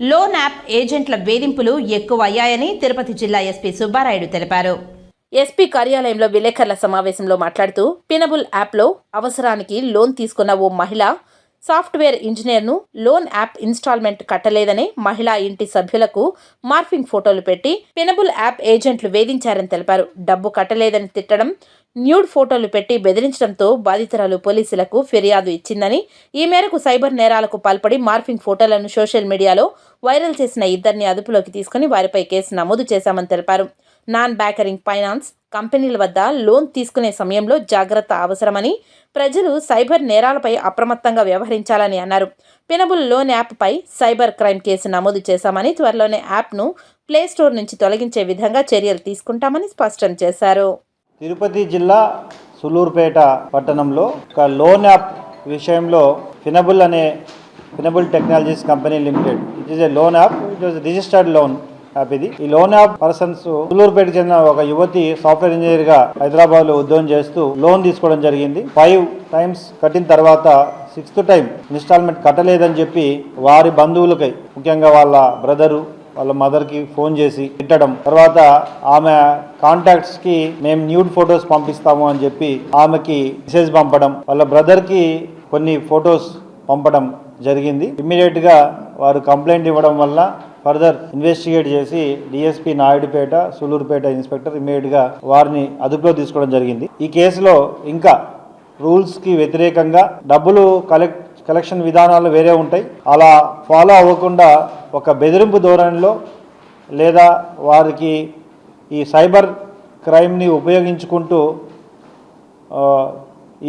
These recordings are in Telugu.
లోన్ యాప్ ఏజెంట్ల వేధింపులు ఎక్కువ అయ్యాయని తిరుపతి జిల్లా ఎస్పీ సుబ్బారాయుడు తెలిపారు. ఎస్పీ కార్యాలయంలో విలేకరుల సమావేశంలో మాట్లాడుతూ పినబుల్ యాప్లో అవసరానికి లోన్ తీసుకున్న ఓ మహిళ సాఫ్ట్వేర్ ఇంజనీర్ను లోన్ యాప్ ఇన్స్టాల్మెంట్ కట్టలేదని మహిళా ఇంటి సభ్యులకు మార్ఫింగ్ ఫోటోలు పెట్టి పినబుల్ యాప్ ఏజెంట్లు వేధించారని తెలిపారు. డబ్బు కట్టలేదని తిట్టడం న్యూడ్ ఫోటోలు పెట్టి బెదిరించడంతో బాధితురాలు పోలీసులకు ఫిర్యాదు ఇచ్చిందని ఈ మేరకు సైబర్ నేరాలకు పాల్పడి మార్ఫింగ్ ఫోటోలను సోషల్ మీడియాలో వైరల్ చేసిన ఇద్దరిని అదుపులోకి తీసుకుని వారిపై కేసు నమోదు చేశామని తెలిపారు. నాన్ బ్యాకరింగ్ ఫైనాన్స్ కంపెనీల వద్ద లోన్ తీసుకునే సమయంలో జాగ్రత్త అవసరమని ప్రజలు సైబర్ నేరాలపై అప్రమత్తంగా వ్యవహరించాలని అన్నారు. పినబుల్ లోన్ యాప్పై సైబర్ క్రైమ్ కేసు నమోదు చేశామని త్వరలోనే యాప్ను ప్లే స్టోర్ నుంచి తొలగించే విధంగా చర్యలు తీసుకుంటామని స్పష్టం చేశారు. తిరుపతి జిల్లా సులూరుపేట పట్టణంలో ఒక లోన్ యాప్ విషయంలో ఫినబుల్ అనే Finable technologies company limited. It is a loan app it was registered loan app ఇది. ఈ లోన్ యాప్ పర్సన్స్ సులూరుపేటకి చెందిన ఒక యువతి సాఫ్ట్వేర్ ఇంజనీర్గా హైదరాబాద్లో ఉద్యోగం చేస్తూ లోన్ తీసుకోవడం జరిగింది. ఫైవ్ టైమ్స్ కట్టిన తర్వాత సిక్స్త్ టైం ఇన్స్టాల్మెంట్ కట్టలేదని చెప్పి వారి బంధువులకై ముఖ్యంగా వాళ్ళ బ్రదరు వాళ్ళ మదర్కి ఫోన్ చేసి తిట్టడం. తర్వాత ఆమె కాంటాక్ట్స్కి మేము న్యూడ్ ఫొటోస్ పంపిస్తాము అని చెప్పి ఆమెకి మెసేజ్ పంపడం. వాళ్ళ బ్రదర్కి కొన్ని ఫొటోస్ పంపడం జరిగింది. ఇమ్మీడియట్గా వారు కంప్లైంట్ ఇవ్వడం వల్ల ఫర్దర్ ఇన్వెస్టిగేట్ చేసి డిఎస్పీ నాయుడుపేట సులూరుపేట ఇన్స్పెక్టర్ ఇమ్మీడియట్గా వారిని అదుపులో తీసుకోవడం జరిగింది. ఈ కేసులో ఇంకా రూల్స్కి వ్యతిరేకంగా డబ్బులు కలెక్ట్ కలెక్షన్ విధానాలు వేరే ఉంటాయి. అలా ఫాలో అవ్వకుండా ఒక బెదిరింపు ధోరణిలో లేదా వారికి ఈ సైబర్ క్రైమ్ని ఉపయోగించుకుంటూ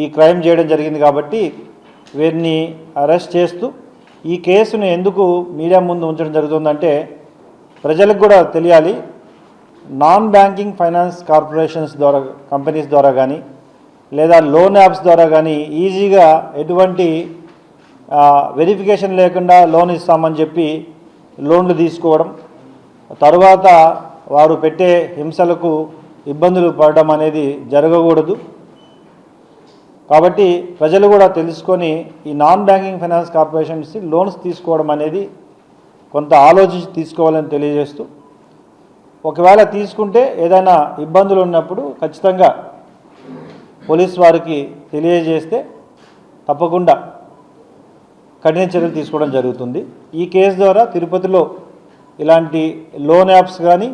ఈ క్రైమ్ చేయడం జరిగింది కాబట్టి వీరిని అరెస్ట్ చేస్తూ ఈ కేసును ఎందుకు మీడియా ముందు ఉంచడం జరుగుతుందంటే ప్రజలకు కూడా తెలియాలి. నాన్ బ్యాంకింగ్ ఫైనాన్స్ కార్పొరేషన్స్ ద్వారా కంపెనీస్ ద్వారా కానీ లేదా లోన్ యాప్స్ ద్వారా కానీ ఈజీగా ఎటువంటి వెరిఫికేషన్ లేకుండా లోన్ ఇస్తామని చెప్పి లోన్లు తీసుకోవడం తరువాత వారు పెట్టే హింసలకు ఇబ్బందులు పడడం అనేది జరగకూడదు. కాబట్టి ప్రజలు కూడా తెలుసుకొని ఈ non banking finance corporations loans తీసుకోవడం అనేది కొంత ఆలోచించి తీసుకోవాలని తెలియజేస్తూ ఒకవేళ తీసుకుంటే ఏదైనా ఇబ్బందులు ఉన్నప్పుడు ఖచ్చితంగా పోలీస్ వారికి తెలియజేస్తే తప్పకుండా కఠిన చర్యలు తీసుకోవడం జరుగుతుంది. ఈ కేసు ద్వారా తిరుపతిలో ఇలాంటి లోన్ యాప్స్ కానీ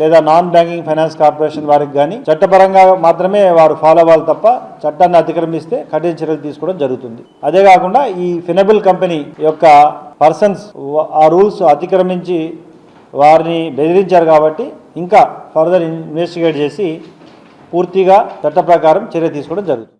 లేదా నాన్ బ్యాంకింగ్ ఫైనాన్స్ కార్పొరేషన్ వారికి కానీ చట్టపరంగా మాత్రమే వారు ఫాలో అవ్వాలి తప్ప చట్టాన్ని అతిక్రమిస్తే కఠిన చర్యలు తీసుకోవడం జరుగుతుంది. అదే కాకుండా ఈ ఫినబుల్ కంపెనీ యొక్క పర్సన్స్ ఆ రూల్స్ అతిక్రమించి వారిని బెదిరించారు కాబట్టి ఇంకా ఫర్దర్ ఇన్వెస్టిగేట్ చేసి పూర్తిగా చట్ట ప్రకారం చర్య తీసుకోవడం జరుగుతుంది.